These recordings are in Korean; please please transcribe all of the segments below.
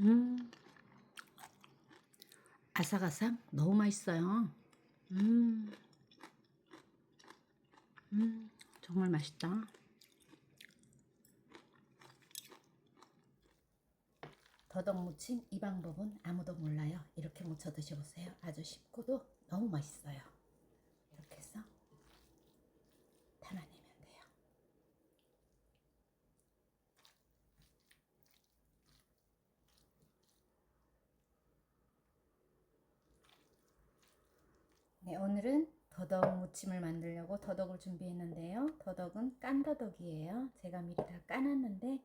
음. 아삭아삭 너무 맛있어요. 음. 음. 정말 맛있다. 더덕 무침 이 방법은 아무도 몰라요. 이렇게 무쳐 드셔보세요. 아주 쉽고도 너무 맛있어요. 이렇게 해서 담아내면 돼요. 네, 오늘은 더덕 무침을 만들려고 더덕을 준비했는데요. 더덕은 깐 더덕이에요. 제가 미리 다 까놨는데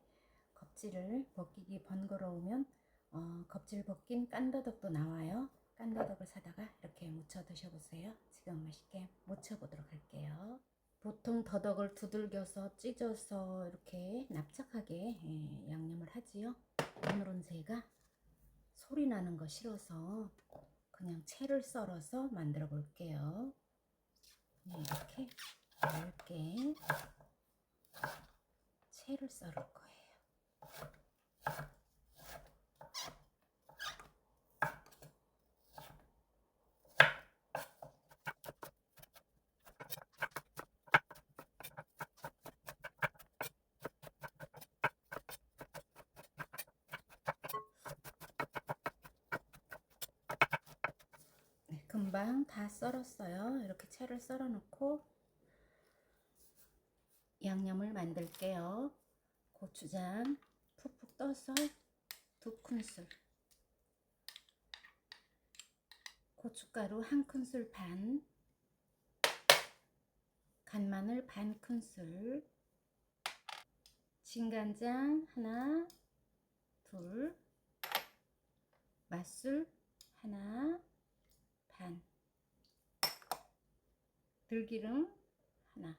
껍질을 벗기기 번거로우면 어, 껍질 벗긴 깐 더덕도 나와요. 깐 더덕을 사다가 이렇게 무쳐 드셔보세요. 지금 맛있게 무쳐 보도록 할게요. 보통 더덕을 두들겨서 찢어서 이렇게 납작하게 예, 양념을 하지요. 오늘은 제가 소리 나는 거 싫어서 그냥 채를 썰어서 만들어 볼게요. 네, 이렇게 얇게 채를 썰을 거예요. 네, 금방 다 썰었어요. 이렇게 채를 썰어 놓고 양념을 만들게요. 고추장 푹푹 떠서 두 큰술. 고춧가루 한 큰술 반. 간마늘 반 큰술. 진간장 하나 둘. 맛술 하나 반 들기름 하나.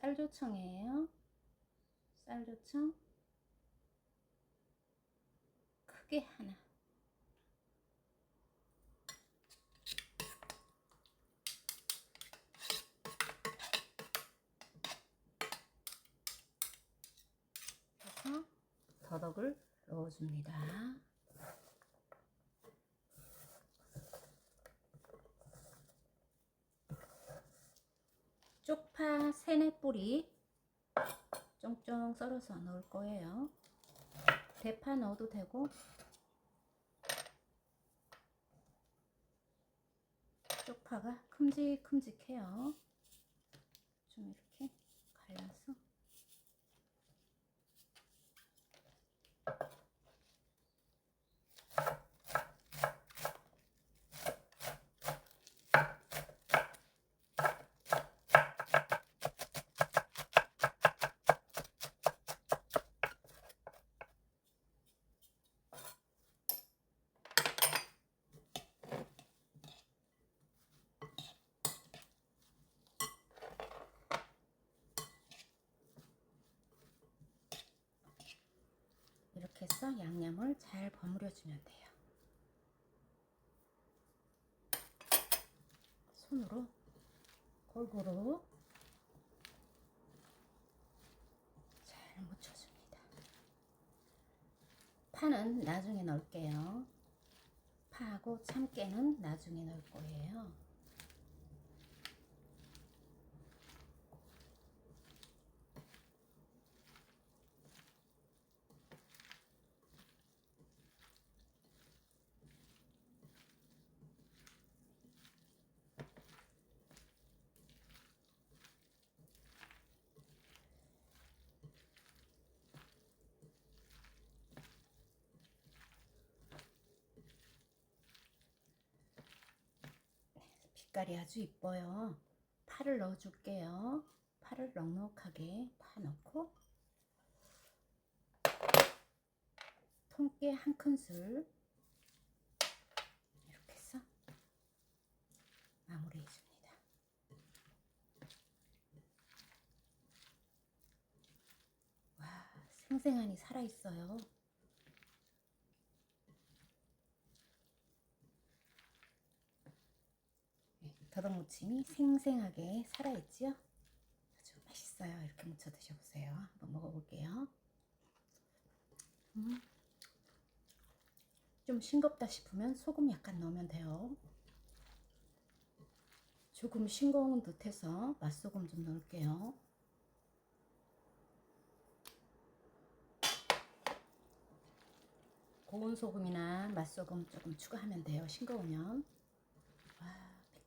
쌀조청이에요. 쌀조청 크게 하나. 그래서 더덕을 넣어줍니다. 쪽파 세네 뿌리 쫑쫑 썰어서 넣을 거예요. 대파 넣어도 되고 쪽파가 큼직큼직해요. 좀 이렇게 갈라서 이렇게 해서 양념을 잘 버무려 주면 돼요. 손으로 골고루 잘 묻혀줍니다. 파는 나중에 넣을게요. 파하고 참깨는 나중에 넣을 거예요. 빛깔이 아주 이뻐요. 파를 넣어줄게요. 파를 넉넉하게 파 넣고 통깨 한 큰술 이렇게 해서 마무리해 줍니다. 와 생생하니 살아있어요. 더덕 무침이 생생하게 살아있지요? 아주 맛있어요. 이렇게 무쳐 드셔보세요. 한번 먹어볼게요. 음. 좀 싱겁다 싶으면 소금 약간 넣으면 돼요. 조금 싱거운 듯해서 맛소금 좀 넣을게요. 고운 소금이나 맛소금 조금 추가하면 돼요. 싱거우면.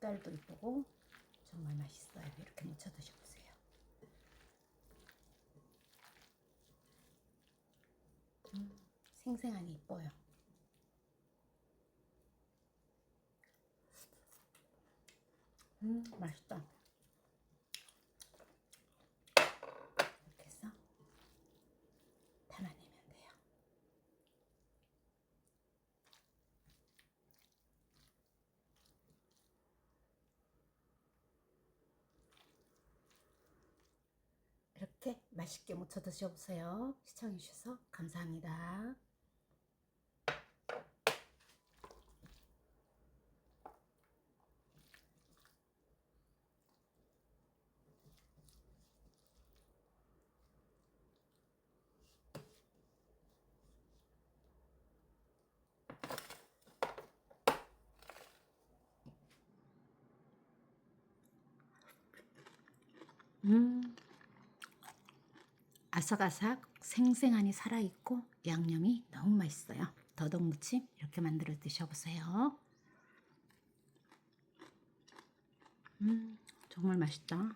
와, 빛깔도 이쁘고 정말 맛있어요. 이렇게 무쳐 드셔보세요. 음, 생생하니 이뻐요. 음, 맛있다. 이렇게 해서 담아내면 돼요. 이렇게 맛있게 무쳐 드셔보세요. 시청해주셔서 감사합니다. 음. 아삭아삭 생생하니 살아있고 양념이 너무 맛있어요. 더덕무침 이렇게 만들어 드셔보세요. 음, 정말 맛있다.